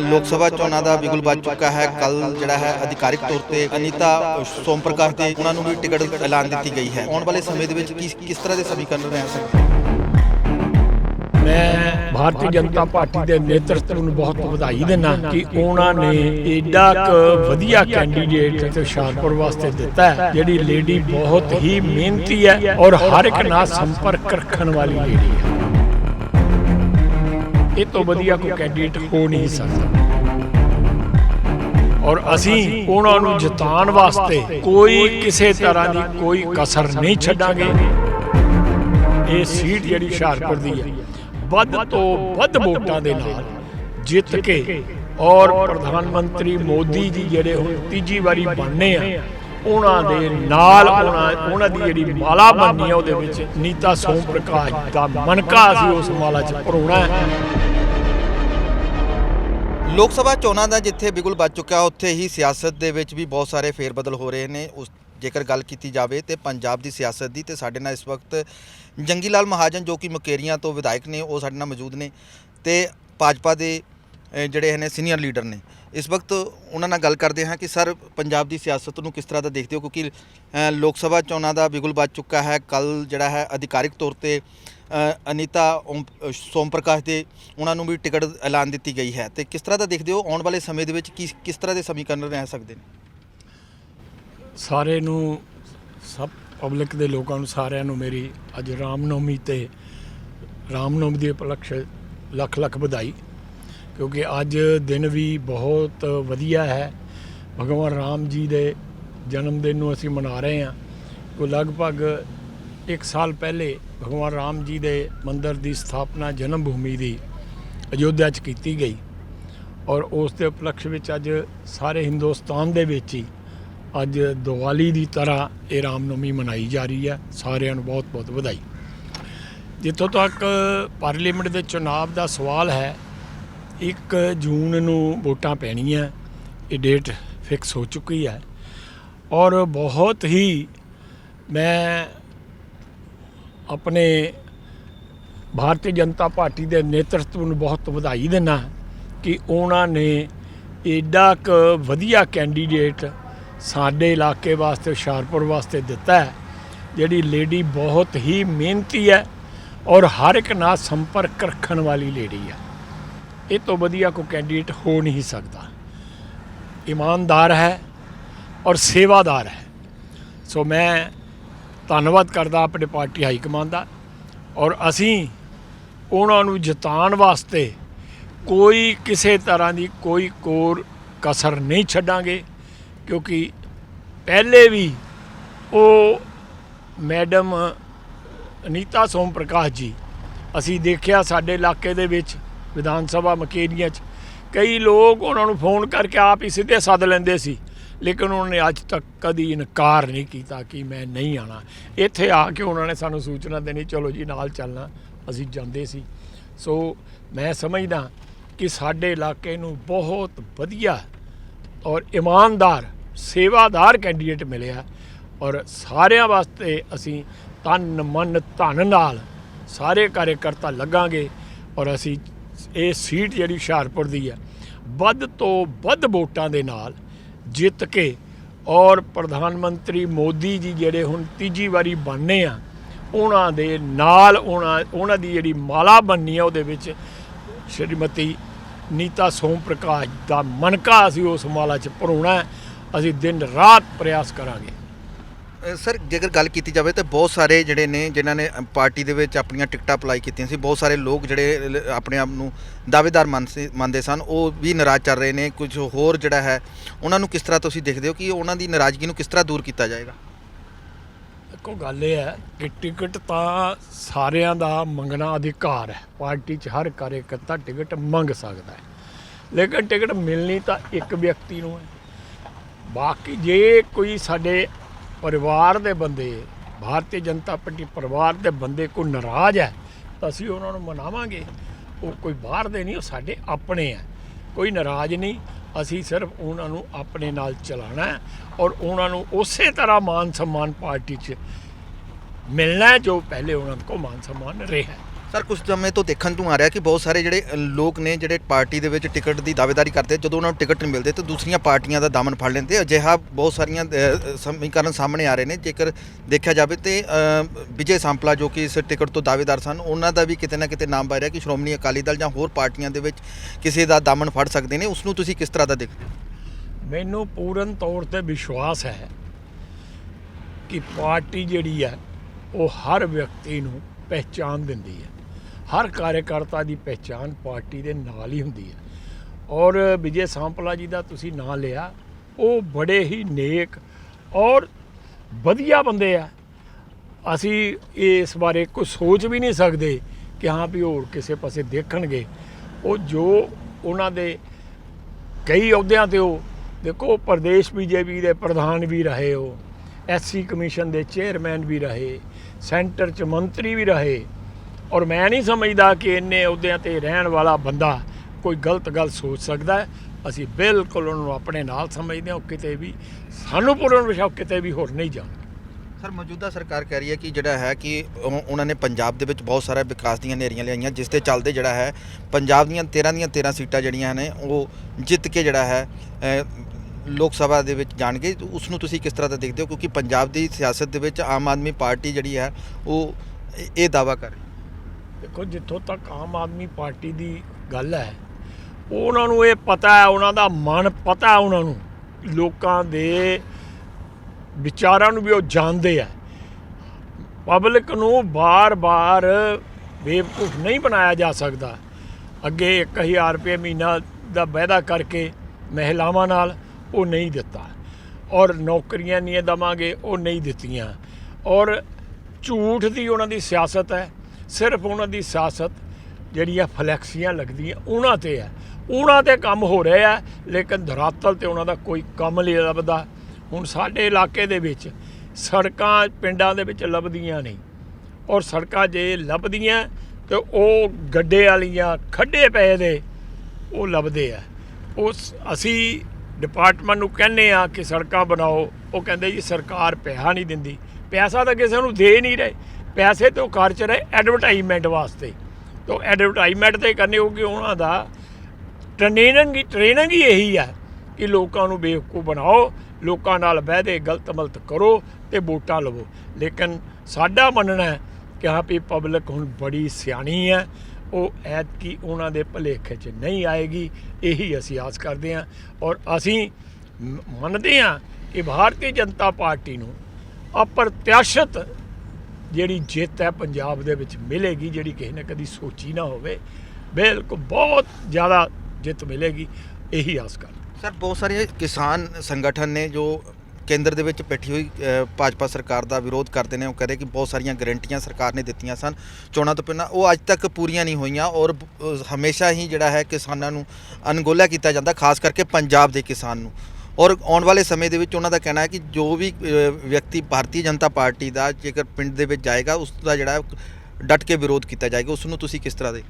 ਲੋਕ ਸਭਾ ਚੋਣਾਂ ਦਾ ਬਿਗੁਲ ਵੱਜ ਚੁੱਕਾ ਹੈ। ਕੱਲ ਜਿਹੜਾ ਹੈ ਅਧਿਕਾਰਿਕ ਤੌਰ ਤੇ ਅਨੀਤਾ ਸੋਮ ਪ੍ਰਕਾਸ਼ ਦੇ ਉਹਨਾਂ ਨੂੰ ਵੀ ਟਿਕਟ ਐਲਾਨ ਦਿੱਤੀ ਗਈ ਹੈ। ਆਉਣ ਵਾਲੇ ਸਮੇਂ ਦੇ ਵਿੱਚ ਕਿਸ ਕਿਸ ਤਰ੍ਹਾਂ ਦੇ ਸਮੀਕਰਨ ਰਹਿ ਸਕਦੇ ਮੈਂ ਭਾਰਤੀ ਜਨਤਾ ਪਾਰਟੀ ਦੇ ਨੇਤਰਤਵ ਨੂੰ ਬਹੁਤ ਵਧਾਈ ਦੇਣਾ ਕਿ ਉਹਨਾਂ ਨੇ ਏਡਾ ਕੁ ਵਧੀਆ ਕੈਂਡੀਡੇਟ ਤੇ ਵਾਸਤੇ ਦਿੱਤਾ ਹੈ, ਜਿਹੜੀ ਲੇਡੀ ਬਹੁਤ ਹੀ ਮਿਹਨਤੀ ਹੈ ਔਰ ਹਰ ਇੱਕ ਨਾਲ ਸੰਪਰਕ ਰੱਖਣ ਵਾਲੀ ਲੇਡੀ ਹੈ। ਇਹ ਤੋਂ ਵਧੀਆ ਕੋਈ ਕੈਂਡੀਡੇਟ ਹੋ ਨਹੀਂ ਸਕਦਾ। ਔਰ ਅਸੀਂ ਉਹਨਾਂ ਨੂੰ ਜਿਤਾਉਣ ਵਾਸਤੇ ਕੋਈ ਕਿਸੇ ਤਰ੍ਹਾਂ ਦੀ ਕੋਈ ਕਸਰ ਨਹੀਂ ਛੱਡਾਂਗੇ। ਇਹ ਸੀਟ ਜਿਹੜੀ ਹੁਸ਼ਿਆਰਪੁਰ ਦੀ ਹੈ। ਵੱਧ ਤੋਂ ਵੱਧ ਵੋਟਾਂ ਦੇ ਨਾਲ ਜਿੱਤ ਕੇ ਔਰ ਪ੍ਰਧਾਨ ਮੰਤਰੀ ਮੋਦੀ ਜੀ ਜਿਹੜੇ ਹੁਣ ਤੀਜੀ ਵਾਰੀ ਬਣਨੇ ਆ। ਉਹਨਾਂ ਦੇ ਨਾਲ ਉਹਨਾਂ ਦੀ ਜਿਹੜੀ ਮਾਲਾ ਬਣਨੀ ਆ, ਉਹਦੇ ਵਿੱਚ ਨੀਤਾ ਸੋਮ ਪ੍ਰਕਾਸ਼ ਦਾ ਮਨਕਾ ਅਸੀਂ ਉਸ ਮਾਲਾ 'ਚ ਪਰੋਣਾ ਹੈ। ਲੋਕ ਸਭਾ ਚੋਣਾਂ ਦਾ ਜਿੱਥੇ ਬਿਗੁਲ ਵੱਜ ਚੁੱਕਾ ਉੱਥੇ ਹੀ ਸਿਆਸਤ ਦੇ ਵਿੱਚ ਵੀ ਬਹੁਤ ਸਾਰੇ ਫੇਰਬਦਲ ਹੋ ਰਹੇ ਨੇ। ਉਸ ਜੇਕਰ ਗੱਲ ਕੀਤੀ ਜਾਵੇ ਤੇ ਪੰਜਾਬ ਦੀ ਸਿਆਸਤ ਦੀ, ਤੇ ਸਾਡੇ ਨਾਲ ਇਸ ਵਕਤ ਜੰਗੀ ਲਾਲ ਮਹਾਜਨ ਜੋ ਕਿ ਮੁਕੇਰੀਆਂ ਤੋਂ ਵਿਧਾਇਕ ਨੇ, ਉਹ ਸਾਡੇ ਨਾਲ ਮੌਜੂਦ ਨੇ ਤੇ ਭਾਜਪਾ ਦੇ ਜਿਹੜੇ ਨੇ ਸੀਨੀਅਰ ਲੀਡਰ ਨੇ। ਇਸ ਵਕਤ ਉਹਨਾਂ ਨਾਲ ਗੱਲ ਕਰਦੇ ਹਾਂ ਕਿ ਸਰ ਪੰਜਾਬ ਦੀ ਸਿਆਸਤ ਨੂੰ ਕਿਸ ਤਰ੍ਹਾਂ ਦਾ ਦੇਖਦੇ ਹੋ? ਕਿਉਂਕਿ ਲੋਕ ਸਭਾ ਚੋਣਾਂ ਦਾ ਬਿਗੁਲ ਵੱਜ ਚੁੱਕਾ ਹੈ। ਕੱਲ ਜਿਹੜਾ ਹੈ ਅਧਿਕਾਰਿਕ ਤੌਰ ਤੇ ਅਨੀਤਾ ਓਮ- ਸੋਮ ਪ੍ਰਕਾਸ਼ ਦੇ ਉਹਨਾਂ ਨੂੰ ਵੀ ਟਿਕਟ ਐਲਾਨ ਦਿੱਤੀ ਗਈ ਹੈ। ਤੇ ਕਿਸ ਤਰ੍ਹਾਂ ਦਾ ਦੇਖਦੇ ਹੋ? ਆਉਣ ਵਾਲੇ ਸਮੇਂ ਦੇ ਵਿੱਚ ਕਿਸ ਕਿਸ ਤਰ੍ਹਾਂ ਦੇ ਸਮੀਕਰਨ ਰਹਿ ਸਕਦੇ ਨੇ? ਸਾਰੇ ਨੂੰ, ਸਭ ਪਬਲਿਕ ਦੇ ਲੋਕਾਂ ਨੂੰ, ਸਾਰਿਆਂ ਨੂੰ ਮੇਰੀ ਅੱਜ ਰਾਮਨੌਮੀ ਤੇ, ਰਾਮਨੌਮੀ ਦੇ ਉਪਲਕਸ਼ ਲੱਖ ਲੱਖ ਵਧਾਈ। ਕਿਉਂਕਿ ਅੱਜ ਦਿਨ ਵੀ ਬਹੁਤ ਵਧੀਆ ਹੈ। ਭਗਵਾਨ ਰਾਮ ਜੀ ਦੇ ਜਨਮ ਦਿਨ ਨੂੰ ਅਸੀਂ ਮਨਾ ਰਹੇ ਹਾਂ। ਕੋ ਲਗਭਗ 1 ਸਾਲ ਪਹਿਲੇ ਭਗਵਾਨ ਰਾਮ ਜੀ ਦੇ ਮੰਦਿਰ ਦੀ ਸਥਾਪਨਾ ਜਨਮ ਭੂਮੀ ਦੀ ਅਯੋਧਿਆ 'ਚ ਕੀਤੀ ਗਈ। ਔਰ ਉਸ ਦੇ ਉਪਲਕਸ਼ ਵਿੱਚ ਅੱਜ ਸਾਰੇ ਹਿੰਦੁਸਤਾਨ ਦੇ ਵਿੱਚ ਹੀ ਅੱਜ ਦੀਵਾਲੀ ਦੀ ਤਰ੍ਹਾਂ ਇਹ ਰਾਮਨਵਮੀ ਮਨਾਈ ਜਾ ਰਹੀ ਹੈ। ਸਾਰਿਆਂ ਨੂੰ ਬਹੁਤ ਬਹੁਤ ਵਧਾਈ। ਜਿੱਥੋਂ ਤੱਕ ਪਾਰਲੀਮੈਂਟ ਦੇ ਚੁਣਾਵ ਦਾ ਸਵਾਲ ਹੈ 1 ਜੂਨ ਨੂੰ ਵੋਟਾਂ ਪੈਣੀਆਂ, ਇਹ ਡੇਟ ਫਿਕਸ ਹੋ ਚੁੱਕੀ ਹੈ ਔਰ ਬਹੁਤ ਹੀ ਮੈਂ ਆਪਣੇ ਭਾਰਤੀ ਜਨਤਾ ਪਾਰਟੀ ਦੇ ਨੇਤਰਤਵ ਨੂੰ ਬਹੁਤ ਵਧਾਈ ਦਿੰਦਾ ਕਿ ਉਹਨਾਂ ਨੇ ਐਡਾ ਕੁ ਵਧੀਆ ਕੈਂਡੀਡੇਟ ਸਾਡੇ ਇਲਾਕੇ ਵਾਸਤੇ, ਹੁਸ਼ਿਆਰਪੁਰ ਵਾਸਤੇ ਦਿੱਤਾ ਹੈ, ਜਿਹੜੀ ਲੇਡੀ ਬਹੁਤ ਹੀ ਮਿਹਨਤੀ ਹੈ ਔਰ ਹਰ ਇੱਕ ਨਾਲ ਸੰਪਰਕ ਰੱਖਣ ਵਾਲੀ ਲੇਡੀ ਹੈ ਇਹ ਤੋਂ ਵਧੀਆ ਕੋਈ ਕੈਂਡੀਡੇਟ ਹੋ ਨਹੀਂ ਸਕਦਾ। ਇਮਾਨਦਾਰ ਹੈ ਔਰ ਸੇਵਾਦਾਰ ਹੈ। ਸੋ ਮੈਂ ਧੰਨਵਾਦ ਕਰਦਾ ਆਪਣੇ ਪਾਰਟੀ ਹਾਈ ਕਮਾਂਡ ਦਾ ਔਰ ਅਸੀਂ ਉਹਨਾਂ ਨੂੰ ਜਿਤਾਉਣ ਵਾਸਤੇ ਕੋਈ ਕਿਸੇ ਤਰ੍ਹਾਂ ਦੀ ਕੋਈ ਕੋਰ ਕਸਰ ਨਹੀਂ ਛੱਡਾਂਗੇ, ਕਿਉਂਕਿ ਪਹਿਲੇ ਵੀ ਉਹ ਮੈਡਮ ਅਨੀਤਾ ਸੋਮ ਪ੍ਰਕਾਸ਼ ਜੀ, ਅਸੀਂ ਦੇਖਿਆ ਸਾਡੇ ਇਲਾਕੇ ਦੇ ਵਿੱਚ ਵਿਧਾਨ ਸਭਾ ਮਕੇਰੀਆਂ 'ਚ। ਕਈ ਲੋਕ ਉਹਨਾਂ ਨੂੰ ਫੋਨ ਕਰਕੇ ਆਪ ਹੀ ਸਿੱਧੇ ਸੱਦ ਲੈਂਦੇ ਸੀ। ਲੇਕਿਨ ਉਹਨਾਂ ਨੇ ਅੱਜ ਤੱਕ ਕਦੀ ਇਨਕਾਰ ਨਹੀਂ ਕੀਤਾ ਕਿ ਮੈਂ ਨਹੀਂ ਆਣਾ ਇੱਥੇ ਆ ਕੇ ਉਹਨਾਂ ਨੇ ਸਾਨੂੰ ਸੂਚਨਾ ਦੇਣੀ, ਚਲੋ ਜੀ, ਨਾਲ ਚੱਲਣਾ। ਅਸੀਂ ਜਾਂਦੇ ਸੀ। ਸੋ ਮੈਂ ਸਮਝਦਾ ਕਿ ਸਾਡੇ ਇਲਾਕੇ ਨੂੰ ਬਹੁਤ ਵਧੀਆ ਔਰ ਇਮਾਨਦਾਰ, ਸੇਵਾਦਾਰ ਕੈਂਡੀਡੇਟ ਮਿਲਿਆ। ਔਰ ਸਾਰਿਆਂ ਵਾਸਤੇ ਅਸੀਂ ਤਨ, ਮਨ, ਧਨ ਨਾਲ ਸਾਰੇ ਕਾਰਜਕਰਤਾ ਲੱਗਾਂਗੇ। ਔਰ ਅਸੀਂ ਇਹ ਸੀਟ ਜਿਹੜੀ ਹੁਸ਼ਿਆਰਪੁਰ ਦੀ ਹੈ, ਵੱਧ ਤੋਂ ਵੱਧ ਵੋਟਾਂ ਦੇ ਨਾਲ ਜਿੱਤ ਕੇ ਔਰ ਪ੍ਰਧਾਨ ਮੰਤਰੀ ਮੋਦੀ ਜੀ ਜਿਹੜੇ ਹੁਣ ਤੀਜੀ ਵਾਰੀ ਬਣਨੇ ਆ, ਉਹਨਾਂ ਦੇ ਨਾਲ ਉਹਨਾਂ ਉਹਨਾਂ ਦੀ ਜਿਹੜੀ ਮਾਲਾ ਬਣਨੀ ਆ, ਉਹਦੇ ਵਿੱਚ ਸ਼੍ਰੀਮਤੀ ਨੀਤਾ ਸੋਮ ਪ੍ਰਕਾਸ਼ ਦਾ ਮਨਕਾ ਅਸੀਂ ਉਸ ਮਾਲਾ 'ਚ ਪਰੋਣਾ ਅਸੀਂ ਦਿਨ ਰਾਤ ਪ੍ਰਯਾਸ ਕਰਾਂਗੇ। ਸਰ, ਜੇਕਰ ਗੱਲ ਕੀਤੀ ਜਾਵੇ ਤਾਂ ਬਹੁਤ ਸਾਰੇ ਜਿਹੜੇ ਨੇ, ਜਿਨ੍ਹਾਂ ਨੇ ਪਾਰਟੀ ਦੇ ਵਿੱਚ ਆਪਣੀਆਂ ਟਿਕਟਾਂ ਅਪਲਾਈ ਕੀਤੀਆਂ ਸੀ, ਬਹੁਤ ਸਾਰੇ ਲੋਕ ਜਿਹੜੇ, ਲ- ਆਪਣੇ ਆਪ ਨੂੰ ਦਾਅਵੇਦਾਰ ਮੰਨ ਸੀ- ਮੰਨਦੇ ਸਨ। ਉਹ ਵੀ ਨਾਰਾਜ਼ ਚੱਲ ਰਹੇ ਨੇ, ਕੁਝ ਹੋਰ ਜਿਹੜਾ ਹੈ, ਉਹਨਾਂ ਨੂੰ ਕਿਸ ਤਰ੍ਹਾਂ ਤੁਸੀਂ ਦੇਖਦੇ ਹੋ ਕਿ ਉਹਨਾਂ ਦੀ ਨਾਰਾਜ਼ਗੀ ਨੂੰ ਕਿਸ ਤਰ੍ਹਾਂ ਦੂਰ ਕੀਤਾ ਜਾਏਗਾ? ਦੇਖੋ, ਗੱਲ ਇਹ ਹੈ ਕਿ ਟਿਕਟ ਤਾਂ ਸਾਰਿਆਂ ਦਾ ਮੰਗਣਾ ਅਧਿਕਾਰ ਹੈ। ਪਾਰਟੀ 'ਚ ਹਰ ਕਾਰਜਕਰਤਾ ਟਿਕਟ ਮੰਗ ਸਕਦਾ ਹੈ। ਲੇਕਿਨ ਟਿਕਟ ਮਿਲਣੀ ਤਾਂ ਇੱਕ ਵਿਅਕਤੀ ਨੂੰ ਹੈ। ਬਾਕੀ ਜੇ ਕੋਈ ਸਾਡੇ ਪਰਿਵਾਰ ਦੇ ਬੰਦੇ, ਭਾਰਤੀ ਜਨਤਾ ਪਾਰਟੀ ਪਰਿਵਾਰ ਦੇ ਬੰਦੇ ਕੋਈ ਨਾਰਾਜ਼ ਹੈ, ਤਾਂ ਅਸੀਂ ਉਹਨਾਂ ਨੂੰ ਮਨਾਵਾਂਗੇ। ਉਹ ਕੋਈ ਬਾਹਰ ਦੇ ਨਹੀਂ, ਉਹ ਸਾਡੇ ਆਪਣੇ ਆ ਕੋਈ ਨਾਰਾਜ਼ ਨਹੀਂ, ਅਸੀਂ ਸਿਰਫ ਉਹਨਾਂ ਨੂੰ ਆਪਣੇ ਨਾਲ ਚਲਾਣਾ ਹੈ ਔਰ ਉਹਨਾਂ ਨੂੰ ਉਸੇ ਤਰ੍ਹਾਂ ਮਾਨ ਸਨਮਾਨ ਪਾਰਟੀ 'ਚ ਮਿਲਣਾ ਜੋ ਪਹਿਲੇ ਉਹਨਾਂ ਕੋਲ ਮਾਨ ਸਨਮਾਨ ਰਿਹਾ ਸਰ ਕੁਝ ਸਮੇਂ ਤੋਂ ਦੇਖਣ ਨੂੰ ਆ ਰਿਹਾ ਕਿ ਬਹੁਤ ਸਾਰੇ ਜਿਹੜੇ ਲੋਕ ਨੇ ਜਿਹੜੇ ਪਾਰਟੀ ਦੇ ਵਿੱਚ ਟਿਕਟ ਦੀ ਦਾਅਵੇਦਾਰੀ ਕਰਦੇ, ਜਦੋਂ ਉਹਨਾਂ ਨੂੰ ਟਿਕਟ ਨਹੀਂ ਮਿਲਦੇ ਤਾਂ ਦੂਸਰੀਆਂ ਪਾਰਟੀਆਂ ਦਾ ਦਾਮਨ ਫੜ ਲੈਂਦੇ। ਅਜਿਹਾ ਬਹੁਤ ਸਾਰੀਆਂ ਸਮੀਕਰਨ ਸਾਹਮਣੇ ਆ ਰਹੇ ਨੇ। ਜੇਕਰ ਦੇਖਿਆ ਜਾਵੇ ਤੇ ਵਿਜੇ ਸੰਪਲਾ ਜੋ ਕਿ ਇਸ ਟਿਕਟ ਤੋਂ ਦਾਅਵੇਦਾਰ ਸਨ, ਉਹਨਾਂ ਦਾ ਵੀ ਕਿਤੇ ਨਾ ਕਿਤੇ ਨਾਮ ਬਣ ਰਿਹਾ ਕਿ ਸ਼੍ਰੋਮਣੀ ਅਕਾਲੀ ਦਲ ਜਾਂ ਹੋਰ ਪਾਰਟੀਆਂ ਦੇ ਵਿੱਚ ਕਿਸੇ ਦਾ ਦਾਮਨ ਫੜ ਸਕਦੇ ਨੇ। ਉਸ ਨੂੰ ਤੁਸੀਂ ਕਿਸ ਤਰ੍ਹਾਂ ਦਾ ਦੇਖਦੇ ਹੋ? ਮੈਨੂੰ ਪੂਰਨ ਤੌਰ ਤੇ ਵਿਸ਼ਵਾਸ ਹੈ ਕਿ ਪਾਰਟੀ ਜਿਹੜੀ ਹੈ, ਉਹ ਹਰ ਵਿਅਕਤੀ ਨੂੰ ਪਹਿਚਾਨ ਦਿੰਦੀ ਹੈ। ਹਰ ਕਾਰਜਕਰਤਾ ਦੀ ਪਹਿਚਾਨ ਪਾਰਟੀ ਦੇ ਨਾਲ ਹੀ ਹੁੰਦੀ ਹੈ। ਔਰ ਵਿਜੇ ਸਾਂਪਲਾ ਜੀ ਦਾ ਤੁਸੀਂ ਨਾਂ ਲਿਆ, ਉਹ ਬੜੇ ਹੀ ਨੇਕ ਔਰ ਵਧੀਆ ਬੰਦੇ ਆ। ਅਸੀਂ ਇਸ ਬਾਰੇ ਕੋਈ ਸੋਚ ਵੀ ਨਹੀਂ ਸਕਦੇ ਕਿ ਹਾਂ ਵੀ ਹੋਰ ਕਿਸੇ ਪਾਸੇ ਦੇਖਣਗੇ। ਉਹ ਜੋ ਉਹਨਾਂ ਦੇ ਕਈ ਅਹੁਦਿਆਂ ਤੇ ਉਹ, ਦੇਖੋ ਪ੍ਰਦੇਸ਼ ਬੀਜੇਪੀ ਦੇ ਪ੍ਰਧਾਨ ਵੀ ਰਹੇ ਉਹ ਐਸਸੀ ਕਮਿਸ਼ਨ ਦੇ ਚੇਅਰਮੈਨ ਵੀ ਰਹੇ, ਸੈਂਟਰ ਚ ਮੰਤਰੀ ਵੀ ਰਹੇ। ਔਰ ਮੈਂ ਨਹੀਂ ਸਮਝਦਾ ਕਿ ਇੰਨੇ ਅਹੁਦਿਆਂ ਤੇ ਰਹਿਣ ਵਾਲਾ ਬੰਦਾ ਕੋਈ ਗਲਤ ਗੱਲ ਸੋਚ ਸਕਦਾ ਹੈ। ਅਸੀਂ ਬਿਲਕੁਲ ਉਹਨਾਂ ਨੂੰ ਆਪਣੇ ਨਾਲ ਸਮਝਦੇ ਹਾਂ, ਉਹ ਕਿਤੇ ਵੀ ਸਾਨੂੰ ਪੂਰਨ ਵਿਸ਼ਵਾਸ ਕਿਤੇ ਵੀ ਹੋਰ ਨਹੀਂ ਜਾਣ ਸਰ, ਮੌਜੂਦਾ ਸਰਕਾਰ ਕਹਿ ਰਹੀ ਹੈ ਕਿ ਜਿਹੜਾ ਹੈ ਕਿ ਉਹਨਾਂ ਨੇ ਪੰਜਾਬ ਦੇ ਵਿੱਚ ਬਹੁਤ ਸਾਰਾ ਵਿਕਾਸ ਦੀਆਂ ਨੇਰੀਆਂ ਲਿਆਈਆਂ, ਜਿਸ ਦੇ ਚੱਲਦੇ ਜਿਹੜਾ ਹੈ, ਪੰਜਾਬ ਦੀਆਂ 13 ਦੀਆਂ 13 ਸੀਟਾਂ ਜਿਹੜੀਆਂ ਨੇ, ਉਹ ਜਿੱਤ ਕੇ ਜਿਹੜਾ ਹੈ ਲੋਕ ਸਭਾ ਦੇ ਵਿੱਚ ਜਾਣਗੇ। ਤੇ ਉਸ ਨੂੰ ਤੁਸੀਂ ਕਿਸ ਤਰ੍ਹਾਂ ਦਾ ਦੇਖਦੇ ਹੋ? ਕਿਉਂਕਿ ਪੰਜਾਬ ਦੀ ਸਿਆਸਤ ਦੇ ਵਿੱਚ ਆਮ ਆਦਮੀ ਪਾਰਟੀ ਜਿਹੜੀ ਹੈ, ਉਹ ਇਹ- ਇਹ ਦਾਵਾ ਕਰ ਰਹੀ ਦੇਖੋ, ਜਿੱਥੋਂ ਤੱਕ ਆਮ ਆਦਮੀ ਪਾਰਟੀ ਦੀ ਗੱਲ ਹੈ, ਉਹਨਾਂ ਨੂੰ ਇਹ ਪਤਾ ਹੈ, ਉਹਨਾਂ ਦਾ ਮਨ ਪਤਾ ਹੈ ਉਹਨਾਂ ਨੂੰ। ਲੋਕਾਂ ਦੇ ਵਿਚਾਰਾਂ ਨੂੰ ਵੀ ਉਹ ਜਾਣਦੇ ਆ। ਪਬਲਿਕ ਨੂੰ ਬਾਰ-ਬਾਰ ਬੇਵਕੂਫ ਨਹੀਂ ਬਣਾਇਆ ਜਾ ਸਕਦਾ। ਅੱਗੇ 1000 ਰੁਪਏ ਮਹੀਨਾ ਦਾ ਵਾਅਦਾ ਕਰਕੇ ਮਹਿਲਾਵਾਂ ਨਾਲ ਉਹ ਨਹੀਂ ਦਿੱਤਾ। ਔਰ ਨੌਕਰੀਆਂ ਨਹੀਂ ਦਵਾਂਗੇ, ਉਹ ਨਹੀਂ ਦਿੱਤੀਆਂ। ਔਰ ਝੂਠ ਦੀ ਉਹਨਾਂ ਦੀ ਸਿਆਸਤ ਹੈ। ਸਿਰਫ ਉਹਨਾਂ ਦੀ ਸਿਆਸਤ ਜਿਹੜੀਆਂ ਫਲੈਕਸੀਆਂ ਲੱਗਦੀਆਂ ਉਹਨਾਂ ਤੇ ਹੈ। ਉਹਨਾਂ ਤੇ ਕੰਮ ਹੋ ਰਿਹਾ ਹੈ, ਲੇਕਿਨ ਧਰਾਤਲ ਤੇ ਉਹਨਾਂ ਦਾ ਕੋਈ ਕੰਮ ਨਹੀਂ ਲੱਭਦਾ। ਹੁਣ ਸਾਡੇ ਇਲਾਕੇ ਦੇ ਵਿੱਚ ਸੜਕਾਂ ਪਿੰਡਾਂ ਦੇ ਵਿੱਚ ਲੱਭਦੀਆਂ ਨਹੀਂ। ਔਰ ਸੜਕਾਂ ਜੇ ਲੱਭਦੀਆਂ ਤੇ ਉਹ ਗੱਡੇ ਵਾਲੀਆਂ ਖੱਡੇ ਪਏ ਦੇ, ਉਹ ਲੱਭਦੇ ਆ। ਉਸ ਅਸੀਂ ਡਿਪਾਰਟਮੈਂਟ ਨੂੰ ਕਹਿੰਦੇ ਆ ਕਿ ਸੜਕਾਂ ਬਣਾਓ। ਉਹ ਕਹਿੰਦੇ ਜੀ ਸਰਕਾਰ ਪੈਸਾ ਨਹੀਂ ਦਿੰਦੀ। ਪੈਸਾ ਤਾਂ ਕਿਸੇ ਨੂੰ ਦੇ ਨਹੀਂ ਰਹੇ। ਪੈਸੇ ਤੋਂ ਖਰਚ ਰਹੇ ਐਡਵਰਟਾਈਜ਼ਮੈਂਟ ਵਾਸਤੇ। ਤੋਂ ਐਡਵਰਟਾਈਜ਼ਮੈਂਟ ਤੇ ਕਰਨੇ ਹੋਗੇ ਉਹਨਾਂ ਦਾ। ਟ੍ਰੇਨਿੰਗ ਹੀ ਟ੍ਰੇਨਿੰਗ ਹੀ ਇਹੀ ਹੈ ਕਿ ਲੋਕਾਂ ਨੂੰ ਬੇਵਕੂਫ ਬਣਾਓ, ਲੋਕਾਂ ਨਾਲ ਬਹਿਦੇ ਗਲਤ ਮਲਤ ਕਰੋ ਤੇ ਵੋਟਾਂ ਲਵੋ। ਲੇਕਿਨ ਸਾਡਾ ਮੰਨਣਾ ਹੈ ਕਿ ਹਾਂ ਵੀ ਪਬਲਿਕ ਹੁਣ ਬੜੀ ਸਿਆਣੀ ਹੈ। ਉਹ ਐਤਕੀ ਉਹਨਾਂ ਦੇ ਭਲੇਖੇ 'ਚ ਨਹੀਂ ਆਏਗੀ। ਇਹੀ ਅਸੀਂ ਆਸ ਕਰਦੇ ਹਾਂ। ਔਰ ਅਸੀਂ ਮੰਨਦੇ ਹਾਂ ਕਿ ਭਾਰਤੀ ਜਨਤਾ ਪਾਰਟੀ ਨੂੰ ਅਪ੍ਰਤਿਆਸ਼ਿਤ ਜਿਹੜੀ ਜਿੱਤ ਹੈ ਪੰਜਾਬ ਦੇ ਵਿੱਚ ਮਿਲੇਗੀ, ਜਿਹੜੀ ਕਿਸੇ ਨੇ ਕਦੀ ਸੋਚੀ ਨਾ ਹੋਵੇ, ਬਿਲਕੁਲ ਬਹੁਤ ਜ਼ਿਆਦਾ ਜਿੱਤ ਮਿਲੇਗੀ, ਇਹੀ ਆਸ ਕਰ ਸਰ, ਬਹੁਤ ਸਾਰੇ ਕਿਸਾਨ ਸੰਗਠਨ ਨੇ ਜੋ ਕੇਂਦਰ ਦੇ ਵਿੱਚ ਬੈਠੀ ਹੋਈ ਭਾਜਪਾ ਸਰਕਾਰ ਦਾ ਵਿਰੋਧ ਕਰਦੇ ਨੇ, ਉਹ ਕਹਿੰਦੇ ਕਿ ਬਹੁਤ ਸਾਰੀਆਂ ਗਰੰਟੀਆਂ ਸਰਕਾਰ ਨੇ ਦਿੱਤੀਆਂ ਸਨ। ਚੋਣਾਂ ਤੋਂ ਪਹਿਲਾਂ ਉਹ ਅੱਜ ਤੱਕ ਪੂਰੀਆਂ ਨਹੀਂ ਹੋਈਆਂ ਔਰ ਹਮੇਸ਼ਾ ਹੀ ਜਿਹੜਾ ਹੈ ਕਿਸਾਨਾਂ ਨੂੰ ਅਣਗੌਲਿਆ ਕੀਤਾ ਜਾਂਦਾ, ਖਾਸ ਕਰਕੇ ਪੰਜਾਬ ਦੇ ਕਿਸਾਨ ਨੂੰ। ਔਰ ਆਉਣ ਵਾਲੇ ਸਮੇਂ ਦੇ ਵਿੱਚ ਉਹਨਾਂ ਦਾ ਕਹਿਣਾ ਹੈ ਕਿ ਜੋ ਵੀ ਵਿਅਕਤੀ ਭਾਰਤੀ ਜਨਤਾ ਪਾਰਟੀ ਦਾ ਜੇਕਰ ਪਿੰਡ ਦੇ ਵਿੱਚ ਜਾਏਗਾ, ਉਸ ਦਾ ਜਿਹੜਾ ਹੈ, ਡਟ ਕੇ ਵਿਰੋਧ ਕੀਤਾ ਜਾਏਗਾ। ਉਸ ਨੂੰ ਤੁਸੀਂ ਕਿਸ ਤਰ੍ਹਾਂ ਦੇ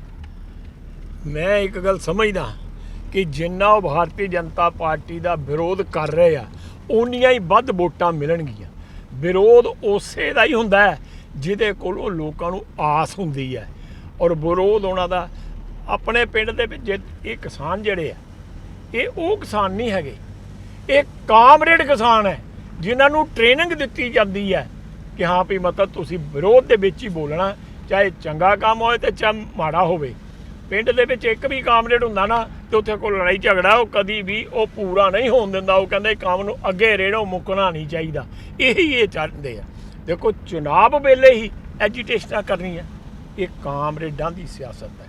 ਮੈਂ ਇੱਕ ਗੱਲ ਸਮਝਦਾ ਕਿ ਜਿੰਨਾ ਉਹ ਭਾਰਤੀ ਜਨਤਾ ਪਾਰਟੀ ਦਾ ਵਿਰੋਧ ਕਰ ਰਹੇ ਆ, ਓਨੀਆਂ ਹੀ ਵੱਧ ਵੋਟਾਂ ਮਿਲਣਗੀਆਂ। ਵਿਰੋਧ ਉਸੇ ਦਾ ਹੀ ਹੁੰਦਾ ਹੈ, ਜਿਹਦੇ ਕੋਲ ਉਹ ਲੋਕਾਂ ਨੂੰ ਆਸ ਹੁੰਦੀ ਹੈ। ਔਰ ਵਿਰੋਧ ਉਹਨਾਂ ਦਾ ਆਪਣੇ ਪਿੰਡ ਦੇ ਵਿੱਚ ਜੇ ਇਹ ਕਿਸਾਨ ਜਿਹੜੇ ਆ, ਇਹ ਉਹ ਕਿਸਾਨ ਨਹੀਂ ਹੈਗੇ। ਇਹ ਕਾਮਰੇਡ ਕਿਸਾਨ ਹੈ, ਜਿਨ੍ਹਾਂ ਨੂੰ ਟ੍ਰੇਨਿੰਗ ਦਿੱਤੀ ਜਾਂਦੀ ਹੈ ਕਿ ਹਾਂ ਵੀ ਮਤਲਬ ਤੁਸੀਂ ਵਿਰੋਧ ਦੇ ਵਿੱਚ ਹੀ ਬੋਲਣਾ, ਚਾਹੇ ਚੰਗਾ ਕੰਮ ਹੋਵੇ ਤੇ ਚਾਹੇ ਮਾੜਾ ਹੋਵੇ। ਪਿੰਡ ਦੇ ਵਿੱਚ ਇੱਕ ਵੀ ਕਾਮਰੇਡ ਹੁੰਦਾ ਨਾ, ਤੇ ਉੱਥੇ ਕੋਈ ਲੜਾਈ ਝਗੜਾ ਉਹ ਕਦੀ ਵੀ ਉਹ ਪੂਰਾ ਨਹੀਂ ਹੋਣ ਦਿੰਦਾ, ਉਹ ਕਹਿੰਦੇ ਕੰਮ ਨੂੰ ਅੱਗੇ ਰੇੜੋ, ਮੁੱਕਣਾ ਨਹੀਂ ਚਾਹੀਦਾ। ਇਹੀ ਇਹ ਚਾਹੁੰਦੇ ਆ। ਦੇਖੋ, ਚੁਣਾਵ ਵੇਲੇ ਹੀ ਐਜੀਟੇਸ਼ਨਾਂ ਕਰਨੀਆਂ ਇਹ ਕਾਮਰੇਡਾਂ ਦੀ ਸਿਆਸਤ ਹੈ।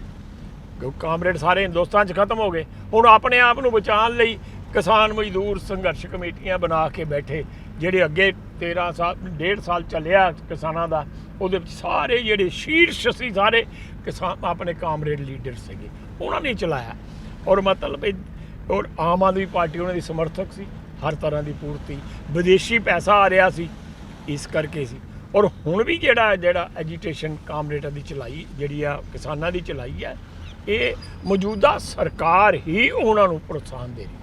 ਕਿਉਂਕਿ ਕਾਮਰੇਡ ਸਾਰੇ ਹਿੰਦੁਸਤਾਨ 'ਚ ਖਤਮ ਹੋ ਗਏ। ਹੁਣ ਆਪਣੇ ਆਪ ਨੂੰ ਬਚਾਉਣ ਲਈ ਕਿਸਾਨ ਮਜ਼ਦੂਰ ਸੰਘਰਸ਼ ਕਮੇਟੀਆਂ ਬਣਾ ਕੇ ਬੈਠੇ, ਜਿਹੜੇ ਅੱਗੇ 13 ਸਾਲ, ਡੇਢ ਸਾਲ ਚੱਲਿਆ ਕਿਸਾਨਾਂ ਦਾ, ਉਹਦੇ ਵਿੱਚ ਸਾਰੇ ਜਿਹੜੇ ਸ਼ੀਰਸ਼ ਸੀ, ਸਾਰੇ ਕਿਸਾਨ ਆਪਣੇ ਕਾਮਰੇਡ ਲੀਡਰ ਸੀਗੇ, ਉਹਨਾਂ ਨੇ ਚਲਾਇਆ। ਔਰ ਮਤਲਬ ਔਰ ਆਮ ਆਦਮੀ ਪਾਰਟੀ ਉਹਨਾਂ ਦੀ ਸਮਰਥਕ ਸੀ, ਹਰ ਤਰ੍ਹਾਂ ਦੀ ਪੂਰਤੀ। ਵਿਦੇਸ਼ੀ ਪੈਸਾ ਆ ਰਿਹਾ ਸੀ, ਇਸ ਕਰਕੇ ਸੀ। ਔਰ ਹੁਣ ਵੀ ਜਿਹੜਾ ਜਿਹੜਾ ਐਜੀਟੇਸ਼ਨ ਕਾਮਰੇਡਾਂ ਦੀ ਚਲਾਈ, ਜਿਹੜੀ ਆ ਕਿਸਾਨਾਂ ਦੀ ਚਲਾਈ ਹੈ, ਇਹ ਮੌਜੂਦਾ ਸਰਕਾਰ ਹੀ ਉਹਨਾਂ ਨੂੰ ਪ੍ਰੋਤਸਾਹਨ ਦੇ ਰਹੀ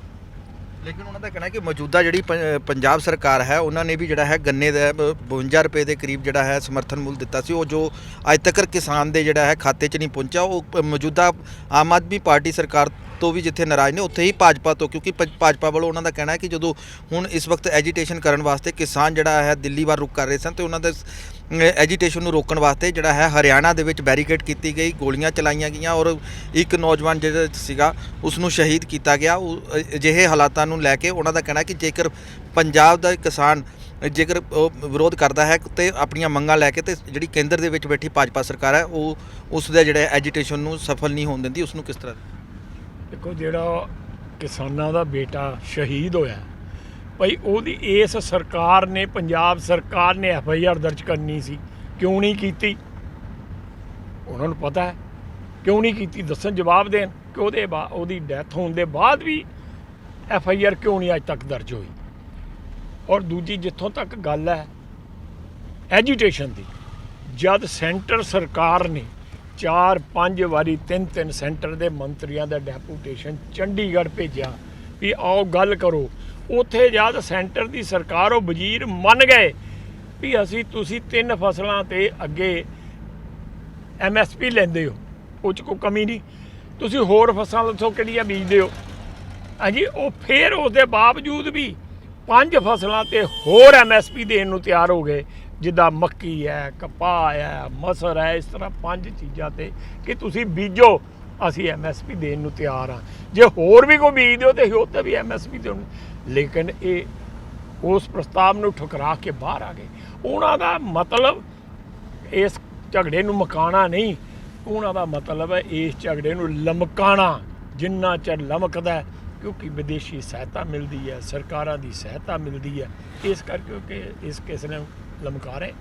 ਲੇਕਿਨ ਉਹਨਾਂ ਦਾ ਕਹਿਣਾ ਹੈ ਕਿ ਮੌਜੂਦਾ ਜਿਹੜੀ ਪੰ- ਪੰਜਾਬ ਸਰਕਾਰ ਹੈ, ਉਹਨਾਂ ਨੇ ਵੀ ਜਿਹੜਾ ਹੈ ਗੰਨੇ ਦਾ ਬ- 52 ਰੁਪਏ ਦੇ ਕਰੀਬ ਜਿਹੜਾ ਹੈ ਸਮਰਥਨ ਮੁੱਲ ਦਿੱਤਾ ਸੀ। ਉਹ ਜੋ ਅੱਜ ਤੱਕ ਕਿਸਾਨ ਦੇ ਜਿਹੜਾ ਹੈ ਖਾਤੇ 'ਚ ਨਹੀਂ ਪਹੁੰਚਿਆ, ਉਹ ਪ- ਮੌਜੂਦਾ ਆਮ ਆਦਮੀ ਪਾਰਟੀ ਸਰਕਾਰ ਤੋਂ ਵੀ ਜਿੱਥੇ ਨਾਰਾਜ਼ ਨੇ, ਉੱਥੇ ਹੀ ਭਾਜਪਾ ਤੋਂ, ਕਿਉਂਕਿ ਭ- ਭਾਜਪਾ ਵੱਲੋਂ ਉਹਨਾਂ ਦਾ ਕਹਿਣਾ ਹੈ ਕਿ ਜਦੋਂ ਹੁਣ ਇਸ ਵਕਤ ਐਜੀਟੇਸ਼ਨ ਕਰਨ ਵਾਸਤੇ ਕਿਸਾਨ ਜਿਹੜਾ ਹੈ ਦਿੱਲੀ ਵੱਲ ਰੁਕ ਕਰ ਰਹੇ ਸਨ, ਤੇ ਉਹਨਾਂ ਦੇ ਐਜੀਟੇਸ਼ਨ ਨੂੰ ਰੋਕਣ ਵਾਸਤੇ ਜਿਹੜਾ ਹੈ ਹਰਿਆਣਾ ਦੇ ਵਿੱਚ ਬੈਰੀਕੇਡ ਕੀਤੀ ਗਈ, ਗੋਲੀਆਂ ਚਲਾਈਆਂ ਗਈਆਂ ਔਰ ਇੱਕ ਨੌਜਵਾਨ ਜਿਹੜਾ ਸੀਗਾ ਉਸ ਨੂੰ ਸ਼ਹੀਦ ਕੀਤਾ ਗਿਆ। ਉਹ ਅਜਿਹੇ ਹਾਲਾਤਾਂ ਨੂੰ ਲੈ ਕੇ ਉਹਨਾਂ ਦਾ ਕਹਿਣਾ ਕਿ ਜੇਕਰ ਪੰਜਾਬ ਦਾ ਕਿਸਾਨ, ਜੇਕਰ ਉਹ ਵਿਰੋਧ ਕਰਦਾ ਹੈ ਤੇ ਆਪਣੀਆਂ ਮੰਗਾਂ ਲੈ ਕੇ ਤੇ ਜਿਹੜੀ ਕੇਂਦਰ ਦੇ ਵਿੱਚ ਬੈਠੀ ਭਾਜਪਾ ਸਰਕਾਰ ਹੈ, ਉਹ ਉਸ ਦਾ ਜਿਹੜਾ ਐਜੀਟੇਸ਼ਨ ਨੂੰ ਸਫਲ ਨਹੀਂ ਹੋਣ ਦਿੰਦੀ। ਉਸ ਨੂੰ ਕਿਸ ਤਰ੍ਹਾਂ? ਦੇਖੋ, ਜਿਹੜਾ ਕਿਸਾਨਾਂ ਦਾ ਬੇਟਾ ਸ਼ਹੀਦ ਹੋਇਆ ਭਾਈ ਉਹਦੀ ਇਸ ਸਰਕਾਰ ਨੇ, ਪੰਜਾਬ ਸਰਕਾਰ ਨੇ ਐਫ ਆਈ ਆਰ ਦਰਜ ਕਰਨੀ ਸੀ। ਕਿਉਂ ਨਹੀਂ ਕੀਤੀ? ਉਹਨਾਂ ਨੂੰ ਪਤਾ ਹੈ। ਕਿਉਂ ਨਹੀਂ ਕੀਤੀ? ਦੱਸਣ ਜਵਾਬ ਦੇਣ ਕਿ ਉਹਦੇ ਬਾ, ਉਹਦੀ ਡੈਥ ਹੋਣ ਦੇ ਬਾਅਦ ਵੀ ਐਫ ਆਈ ਆਰ ਕਿਉਂ ਨਹੀਂ ਅੱਜ ਤੱਕ ਦਰਜ ਹੋਈ? ਔਰ ਦੂਜੀ ਜਿੱਥੋਂ ਤੱਕ ਗੱਲ ਹੈ ਐਜੂਟੇਸ਼ਨ ਦੀ। ਜਦ ਸੈਂਟਰ ਸਰਕਾਰ ਨੇ ਚਾਰ, ਪੰਜ ਵਾਰੀ ਤਿੰਨ ਤਿੰਨ ਸੈਂਟਰ ਦੇ ਮੰਤਰੀਆਂ ਦਾ ਡੈਪੂਟੇਸ਼ਨ ਚੰਡੀਗੜ੍ਹ ਭੇਜਿਆ ਵੀ ਆਓ ਗੱਲ ਕਰੋ। ਉੱਥੇ ਜਦ ਸੈਂਟਰ ਦੀ ਸਰਕਾਰ ਉਹ ਵਜ਼ੀਰ ਮੰਨ ਗਏ ਵੀ ਅਸੀਂ ਤੁਸੀਂ ਤਿੰਨ ਫਸਲਾਂ ਤੇ ਅੱਗੇ ਐਮਐਸਪੀ ਲੈਂਦੇ ਹੋ, ਉਹ 'ਚ ਕੋਈ ਕਮੀ ਨਹੀਂ। ਤੁਸੀਂ ਹੋਰ ਫਸਲਾਂ ਦੱਸੋ ਕਿਹੜੀਆਂ ਬੀਜਦੇ ਹੋ। ਹਾਂਜੀ, ਉਹ ਫੇਰ ਉਸ ਦੇ ਬਾਵਜੂਦ ਵੀ ਪੰਜ ਫਸਲਾਂ ਤੇ ਹੋਰ ਐਮਐਸਪੀ ਦੇਣ ਨੂੰ ਤਿਆਰ ਹੋ ਗਏ, ਜਿੱਦਾਂ ਮੱਕੀ ਹੈ, ਕਪਾਹ ਹੈ, ਮਸਰ ਹੈ, ਇਸ ਤਰ੍ਹਾਂ ਪੰਜ ਚੀਜ਼ਾਂ ਤੇ ਕਿ ਤੁਸੀਂ ਬੀਜੋ, ਅਸੀਂ ਐਮਐਸਪੀ ਦੇਣ ਨੂੰ ਤਿਆਰ ਹਾਂ। ਜੇ ਹੋਰ ਵੀ ਕੋਈ ਬੀਜ ਦਿਓ ਤੇ ਉਹ ਤੇ ਵੀ ਐਮਐਸਪੀ ਦੇਣ ਲੇਕਿਨ ਇਹ ਉਸ ਪ੍ਰਸਤਾਵ ਨੂੰ ਠੁਕਰਾ ਕੇ ਬਾਹਰ ਆ ਗਏ। ਉਹਨਾਂ ਦਾ ਮਤਲਬ ਇਸ ਝਗੜੇ ਨੂੰ ਮਕਾਣਾ ਨਹੀਂ। ਉਹਨਾਂ ਦਾ ਮਤਲਬ ਹੈ ਇਸ ਝਗੜੇ ਨੂੰ ਲਮਕਾਣਾ ਜਿੰਨਾ ਚਿਰ ਲਮਕਦਾ ਕਿਉਂਕਿ ਵਿਦੇਸ਼ੀ ਸਹਾਇਤਾ ਮਿਲਦੀ ਹੈ, ਸਰਕਾਰਾਂ ਦੀ ਸਹਾਇਤਾ ਮਿਲਦੀ ਹੈ। ਇਸ ਕਰਕੇ ਕਿ ਇਸ ਕਿਸ ਨੇ ਲਮਕਾ ਰਹੇ।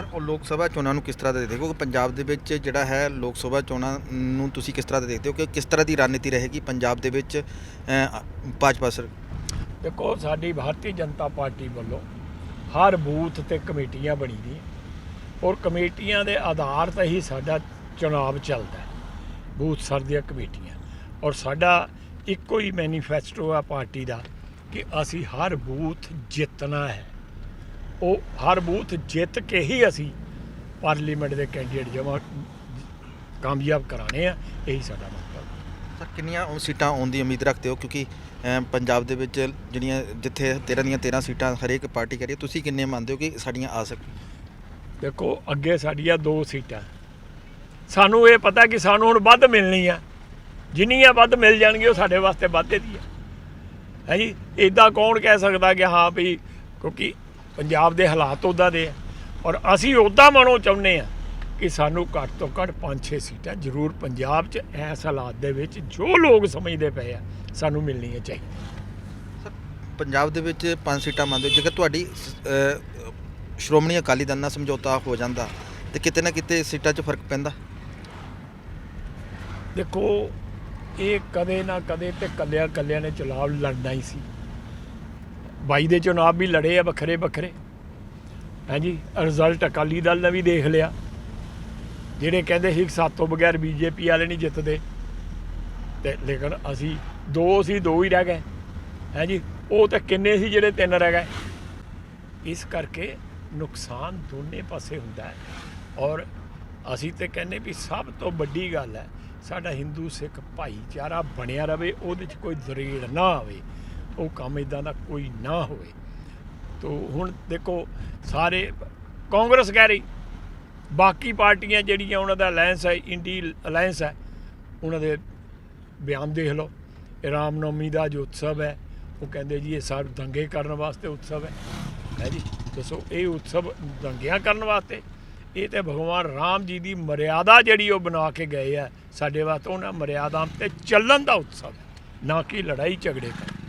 ਸਰ, ਉਹ ਲੋਕ ਸਭਾ ਚੋਣਾਂ ਨੂੰ ਕਿਸ ਤਰ੍ਹਾਂ ਦੇ ਦੇਖਦੇ ਹੋ ਪੰਜਾਬ ਦੇ ਵਿੱਚ ਜਿਹੜਾ ਹੈ ਲੋਕ ਸਭਾ ਚੋਣਾਂ ਨੂੰ ਤੁਸੀਂ ਕਿਸ ਤਰ੍ਹਾਂ ਦੇ ਦੇਖਦੇ ਹੋ ਕਿ ਕਿਸ ਤਰ੍ਹਾਂ ਦੀ ਰਣਨੀਤੀ ਰਹੇਗੀ ਪੰਜਾਬ ਦੇ ਵਿੱਚ ਭਾਜਪਾ ਸਰ? ਦੇਖੋ, ਸਾਡੀ ਭਾਰਤੀ ਜਨਤਾ ਪਾਰਟੀ ਵੱਲੋਂ ਹਰ ਬੂਥ ਤੇ ਕਮੇਟੀਆਂ ਬਣੀ ਦੀਆਂ ਔਰ ਕਮੇਟੀਆਂ ਦੇ ਆਧਾਰ ਤੇ ਹੀ ਸਾਡਾ ਚੁਣਾਵ ਚੱਲਦਾ ਬੂਥ ਸਰ ਦੀਆਂ ਕਮੇਟੀਆਂ। ਔਰ ਸਾਡਾ ਇੱਕੋ ਹੀ ਮੈਨੀਫੈਸਟੋ ਆ ਪਾਰਟੀ ਦਾ ਕਿ ਅਸੀਂ ਹਰ ਬੂਥ ਜਿੱਤਣਾ ਹੈ। ਉਹ ਹਰ ਬੂਥ ਜਿੱਤ ਕੇ ਹੀ ਅਸੀਂ ਪਾਰਲੀਮੈਂਟ ਦੇ ਕੈਂਡੀਡੇਟ ਜਮਾ ਕਾਮਯਾਬ ਕਰਾਣੇ ਆ ਇਹੀ ਸਾਡਾ ਮਤਲਬ। ਸਰ ਕਿੰਨੀਆਂ ਉਹ ਸੀਟਾਂ ਆਉਣ ਦੀ ਉਮੀਦ ਰੱਖਦੇ ਹੋ? ਕਿਉਂਕਿ ਪੰਜਾਬ ਦੇ ਵਿੱਚ ਜਿਹੜੀਆਂ ਜਿੱਥੇ 13 ਦੀਆਂ 13 ਸੀਟਾਂ ਹਰੇਕ ਪਾਰਟੀ ਕਰੀ ਤੁਸੀਂ ਕਿੰਨੇ ਮੰਨਦੇ ਹੋ ਕਿ ਸਾਡੀਆਂ ਆ ਸਕ ਦੇਖੋ ਅੱਗੇ ਸਾਡੀਆਂ ਦੋ ਸੀਟਾਂ। ਸਾਨੂੰ ਇਹ ਪਤਾ ਕਿ ਸਾਨੂੰ ਹੁਣ ਵੱਧ ਮਿਲਣੀਆਂ ਜਿੰਨੀਆਂ ਵੱਧ ਮਿਲ ਜਾਣਗੀਆਂ ਉਹ ਸਾਡੇ ਵਾਸਤੇ ਵਾਧੇ ਦੀ ਹੈ ਹੈ ਜੀ? ਇਦਾਂ ਕੌਣ ਕਹਿ ਸਕਦਾ ਕਿ ਹਾਂ ਵੀ ਕਿਉਂਕਿ ਪੰਜਾਬ ਦੇ ਹਾਲਾਤ ਉੱਦਾਂ ਦੇ ਆ। ਔਰ ਅਸੀਂ ਉੱਦਾਂ ਮਨੋਂ ਚਾਹੁੰਦੇ ਆ ਕਿ ਸਾਨੂੰ ਘੱਟ ਤੋਂ ਘੱਟ 5-6 ਸੀਟਾਂ ਜ਼ਰੂਰ ਪੰਜਾਬ 'ਚ ਇਸ ਹਾਲਾਤ ਦੇ ਵਿੱਚ ਜੋ ਲੋਕ ਸਮਝਦੇ ਪਏ ਆ ਸਾਨੂੰ ਮਿਲਣੀਆਂ ਚਾਹੀਦੀਆਂ। ਸਰ ਪੰਜਾਬ ਦੇ ਵਿੱਚ ਪੰਜ ਸੀਟਾਂ ਮੰਨਦੇ ਜੇਕਰ ਤੁਹਾਡੀ ਸ਼੍ਰੋਮਣੀ ਅਕਾਲੀ ਦਲ ਨਾਲ ਸਮਝੌਤਾ ਹੋ ਜਾਂਦਾ ਤੇ ਕਿਤੇ ਨਾ ਕਿਤੇ ਸੀਟਾਂ 'ਚ ਫ਼ਰਕ ਪੈਂਦਾ? ਦੇਖੋ ਇਹ ਕਦੇ ਨਾ ਕਦੇ ਤੇ ਕੱਲਿਆਂ ਕੱਲਿਆਂ ਨੇ ਚੁਣਾਵ ਲੜਨਾ ਹੀ ਸੀ। ਬਾਈ ਦੇ ਚੁਣਾਵ ਵੀ ਲੜੇ ਆ ਵੱਖਰੇ ਵੱਖਰੇ। ਹਾਂਜੀ ਰਿਜ਼ਲਟ ਅਕਾਲੀ ਦਲ ਨੇ ਵੀ ਦੇਖ ਲਿਆ। ਜਿਹੜੇ ਕਹਿੰਦੇ ਸੀ ਕਿ ਸਾਤੋਂ ਬਗੈਰ ਬੀਜੇਪੀ ਵਾਲੇ ਨਹੀਂ ਜਿੱਤਦੇ। ਤੇ ਲੇਕਿਨ ਅਸੀਂ ਦੋ ਸੀ, ਦੋ ਹੀ ਰਹਿ ਗਏ। ਹਾਂਜੀ, ਉਹ ਤਾਂ ਕਿੰਨੇ ਸੀ ਜਿਹੜੇ ਤਿੰਨ ਰਹਿ ਗਏ? ਇਸ ਕਰਕੇ ਨੁਕਸਾਨ ਦੋਨੇ ਪਾਸੇ ਹੁੰਦਾ ਹੈ। ਔਰ ਅਸੀਂ ਤੇ ਕਹਿੰਦੇ ਵੀ ਸਭ ਤੋਂ ਵੱਡੀ ਗੱਲ ਹੈ, ਸਾਡਾ ਹਿੰਦੂ ਸਿੱਖ ਭਾਈਚਾਰਾ ਬਣਿਆ ਰਵੇ, ਉਹਦੇ 'ਚ ਕੋਈ ਦਰੇੜ ਨਾ ਆਵੇ। ਉਹ ਕੰਮ ਇਦਾਂ ਦਾ ਕੋਈ ਨਾ ਹੋਵੇ। ਤੋ ਹੁਣ ਦੇਖੋ, ਸਾਰੇ ਕਾਂਗਰਸ ਕਹਿ ਰਹੀ, ਬਾਕੀ ਪਾਰਟੀਆਂ ਜਿਹੜੀਆਂ ਉਹਨਾਂ ਦਾ ਅਲਾਈਅੰਸ ਹੈ ਇੰਡੀ ਅਲਾਈਅੰਸ ਹੈ, ਉਹਨਾਂ ਦੇ ਬਿਆਨ ਦੇਖ ਲਓ। ਇਹ ਰਾਮਨਵਮੀ ਦਾ ਜੋ ਉਤਸਵ ਹੈ, ਉਹ ਕਹਿੰਦੇ ਜੀ ਇਹ ਸਭ ਦੰਗੇ ਕਰਨ ਵਾਸਤੇ ਉਤਸਵ ਹੈ। ਹੈ ਜੀ, ਦੱਸੋ, ਇਹ ਉਤਸਵ ਦੰਗਿਆਂ ਕਰਨ ਵਾਸਤੇ? ਇਹ ਤੇ ਭਗਵਾਨ ਰਾਮ ਜੀ ਦੀ ਮਰਿਆਦਾ ਜਿਹੜੀ ਉਹ ਬਣਾ ਕੇ ਗਏ ਆ, ਸਾਡੇ ਵਾਸਤੇ ਉਹਨਾਂ ਮਰਿਆਦਾ ਤੇ ਚੱਲਣ ਦਾ ਉਤਸਵ ਨਾ ਕਿ ਲੜਾਈ ਝਗੜੇ ਕਰਨ।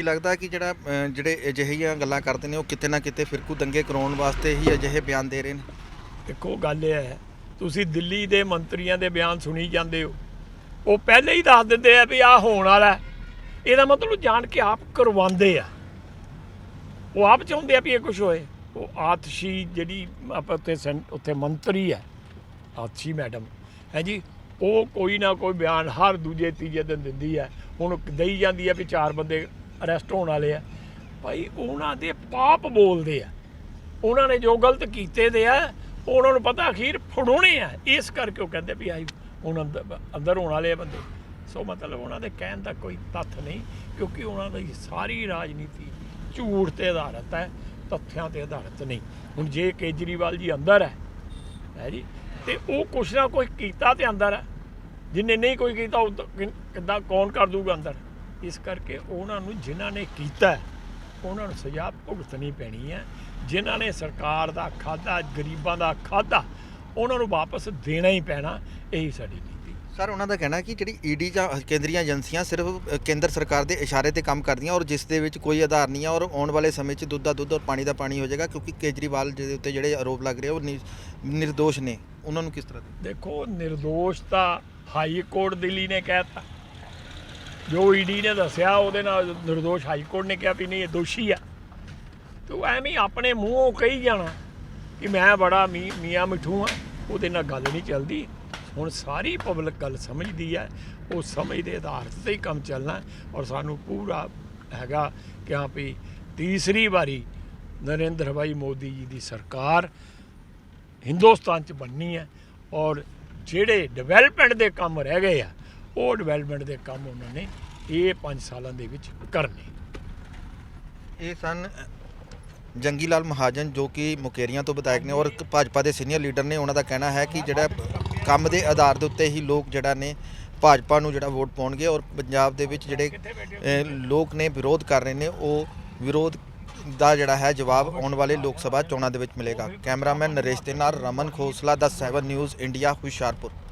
ਕੀ ਲੱਗਦਾ ਕਿ ਜਿਹੜਾ ਅ, ਜਿਹੜੇ ਅਜਿਹੀਆਂ ਗੱਲਾਂ ਕਰਦੇ ਨੇ ਉਹ ਕਿਤੇ ਨਾ ਕਿਤੇ ਫਿਰਕੂ ਦੰਗੇ ਕਰਾਉਣ ਵਾਸਤੇ ਹੀ ਅਜਿਹੇ ਬਿਆਨ ਦੇ ਰਹੇ ਨੇ? ਇੱਕੋ ਗੱਲ ਇਹ ਹੈ ਤੁਸੀਂ ਦਿੱਲੀ ਦੇ ਮੰਤਰੀਆਂ ਦੇ ਬਿਆਨ ਸੁਣੀ ਜਾਂਦੇ ਹੋ। ਉਹ ਪਹਿਲੇ ਹੀ ਦੱਸ ਦਿੰਦੇ ਆ ਵੀ ਆਹ ਹੋਣ ਵਾਲਾ ਹੈ। ਇਹਦਾ ਮਤਲਬ ਜਾਣ ਕੇ ਆਪ ਕਰਵਾਉਂਦੇ ਆ। ਉਹ ਆਪ ਚਾਹੁੰਦੇ ਆ ਵੀ ਇਹ ਕੁਝ ਹੋਏ। ਉਹ ਆਤਸ਼ੀ ਜਿਹੜੀ ਆਪਾਂ ਉੱਥੇ ਸੈਨ- ਉੱਥੇ ਮੰਤਰੀ ਹੈ ਆਤਸ਼ੀ ਮੈਡਮ ਹੈ ਜੀ? ਉਹ ਕੋਈ ਨਾ ਕੋਈ ਬਿਆਨ ਹਰ ਦੂਜੇ ਤੀਜੇ ਦਿਨ ਦਿੰਦੀ ਹੈ। ਹੁਣ ਦਈ ਜਾਂਦੀ ਹੈ ਵੀ ਚਾਰ ਬੰਦੇ ਅਰੈਸਟ ਹੋਣ ਵਾਲੇ ਆ। ਭਾਈ, ਉਹਨਾਂ ਦੇ ਪਾਪ ਬੋਲਦੇ ਆ। ਉਹਨਾਂ ਨੇ ਜੋ ਗਲਤ ਕੀਤੇ ਦੇ ਆ, ਉਹਨਾਂ ਨੂੰ ਪਤਾ ਅਖੀਰ ਫੜਾਉਣੇ ਆ। ਇਸ ਕਰਕੇ ਉਹ ਕਹਿੰਦੇ ਵੀ ਆਈ, ਹੁਣ ਅੰਦਰ ਅੰਦਰ ਹੋਣ ਵਾਲੇ ਆ ਬੰਦੇ। ਸੋ ਮਤਲਬ ਉਹਨਾਂ ਦੇ ਕਹਿਣ ਦਾ ਕੋਈ ਤੱਥ ਨਹੀਂ, ਕਿਉਂਕਿ ਉਹਨਾਂ ਦੀ ਸਾਰੀ ਰਾਜਨੀਤੀ ਝੂਠ ਤੇ ਆਧਾਰਿਤ ਹੈ, ਤੱਥਿਆਂ ਤੇ ਆਧਾਰਿਤ ਨਹੀਂ। ਹੁਣ ਜੇ ਕੇਜਰੀਵਾਲ ਜੀ ਅੰਦਰ ਹੈ ਹੈ ਜੀ, ਤੇ ਉਹ ਕੁਛ ਨਾ ਕੁਛ ਕੀਤਾ ਤੇ ਅੰਦਰ ਹੈ। ਜਿੰਨੇ ਨਹੀਂ ਕੋਈ ਕੀਤਾ, ਉਹ ਕਿੱਦਾਂ ਕੌਣ ਕਰ ਦੂਗਾ ਅੰਦਰ? ਇਸ ਕਰਕੇ ਉਹਨਾਂ ਨੂੰ ਜਿਨ੍ਹਾਂ ਨੇ ਕੀਤਾ ਉਹਨਾਂ ਨੂੰ ਸਜ਼ਾ ਭੁਗਤਣੀ ਪੈਣੀ ਹੈ। ਜਿਨ੍ਹਾਂ ਨੇ ਸਰਕਾਰ ਦਾ ਖਾਦਾ ਗਰੀਬਾਂ ਦਾ ਖਾਦਾ ਉਹਨਾਂ ਨੂੰ ਵਾਪਸ ਦੇਣਾ ਹੀ ਪੈਣਾ ਇਹੀ ਸਾਡੀ ਨੀਤੀ। ਸਰ ਉਹਨਾਂ ਦਾ ਕਹਿਣਾ ਕਿ ਜਿਹੜੀ ਈਡੀ ਜਾਂ ਕੇਂਦਰੀ ਏਜੰਸੀਆਂ ਸਿਰਫ ਕੇਂਦਰ ਸਰਕਾਰ ਦੇ ਇਸ਼ਾਰੇ ਤੇ ਕੰਮ ਕਰਦੀਆਂ ਔਰ ਜਿਸ ਦੇ ਵਿੱਚ ਕੋਈ ਆਧਾਰ ਨਹੀਂ ਹੈ ਔਰ ਆਉਣ ਵਾਲੇ ਸਮੇਂ 'ਚ ਦੁੱਧ ਦਾ ਦੁੱਧ ਔਰ ਪਾਣੀ ਦਾ ਪਾਣੀ ਹੋ ਜਾਏਗਾ ਕਿਉਂਕਿ ਕੇਜਰੀਵਾਲ ਦੇ ਉੱਤੇ ਜਿਹੜੇ ਆਰੋਪ ਲੱਗ ਰਹੇ ਉਹ ਨਿਰਦੋਸ਼ ਨੇ। ਉਹਨਾਂ ਨੂੰ ਕਿਸ ਤਰ੍ਹਾਂ ਦੇਖੋ ਨਿਰਦੋਸ਼ ਤਾਂ ਹਾਈ ਕੋਰਟ ਦਿੱਲੀ ਨੇ ਕਹਿਤਾ। ਜੋ ਈਡੀ ਨੇ ਦੱਸਿਆ, ਉਹਦੇ ਨਾਲ ਨਿਰਦੋਸ਼ ਹਾਈ ਕੋਰਟ ਨੇ ਕਿਹਾ ਵੀ ਨਹੀਂ, ਇਹ ਦੋਸ਼ੀ ਆ। ਤੇ ਉਹ ਐਵੇਂ ਆਪਣੇ ਮੂੰਹੋਂ ਕਹੀ ਜਾਣਾ ਕਿ ਮੈਂ ਬੜਾ ਮੀ- ਮੀਆਂ ਮਿੱਠੂ ਆ ਉਹਦੇ ਨਾਲ ਗੱਲ ਨਹੀਂ ਚੱਲਦੀ। ਹੁਣ ਸਾਰੀ ਪਬਲਿਕ ਗੱਲ ਸਮਝਦੀ ਹੈ, ਉਹ ਸਮਝ ਦੇ ਆਧਾਰ ਤੇ ਹੀ ਕੰਮ ਚੱਲਣਾ ਔਰ ਸਾਨੂੰ ਪੂਰਾ ਹੈਗਾ ਕਿ ਹਾਂ ਵੀ ਤੀਸਰੀ ਵਾਰੀ ਨਰਿੰਦਰ ਭਾਈ ਮੋਦੀ ਜੀ ਦੀ ਸਰਕਾਰ ਹਿੰਦੁਸਤਾਨ ਚ ਬਣਨੀ ਹੈ। ਔਰ ਜਿਹੜੇ ਡਿਵੈਲਪਮੈਂਟ ਦੇ ਕੰਮ ਰਹਿ ਗਏ ਆ ਉਹ ਡਿਵੈਲਪਮੈਂਟ ਦੇ ਕੰਮ ਉਹਨਾਂ ਨੇ ਇਹ 5 ਸਾਲਾਂ ਦੇ ਵਿੱਚ ਕਰਨੇ। ਇਹ ਸਨ ਜੰਗੀ ਲਾਲ ਮਹਾਜਨ ਜੋ ਕਿ ਮੁਕੇਰੀਆਂ ਤੋਂ ਵਿਧਾਇਕ ਨੇ ਔਰ ਭਾਜਪਾ ਦੇ ਸੀਨੀਅਰ ਲੀਡਰ ਨੇ। ਉਹਨਾਂ ਦਾ ਕਹਿਣਾ ਹੈ ਕਿ ਜਿਹੜਾ ਕੰਮ ਦੇ ਆਧਾਰ ਦੇ ਉੱਤੇ ਹੀ ਲੋਕ ਜਿਹੜਾ ਨੇ ਭਾਜਪਾ ਨੂੰ ਜਿਹੜਾ ਵੋਟ ਪਾਉਣਗੇ ਔਰ ਪੰਜਾਬ ਦੇ ਵਿੱਚ ਜਿਹੜੇ ਲੋਕ ਨੇ ਵਿਰੋਧ ਕਰ ਰਹੇ ਨੇ, ਉਹ ਵਿਰੋਧ ਦਾ ਜਿਹੜਾ ਹੈ ਜਵਾਬ ਆਉਣ ਵਾਲੇ ਲੋਕ ਸਭਾ ਚੋਣਾਂ ਦੇ ਵਿੱਚ ਮਿਲੇਗਾ। ਕੈਮਰਾਮੈਨ ਨਰੇਸ਼ ਦੇ ਨਾਲ ਰਮਨ ਖੋਸਲਾ ਦਾ 7 ਨਿਊਜ਼ ਇੰਡੀਆ ਹੁਸ਼ਿਆਰਪੁਰ।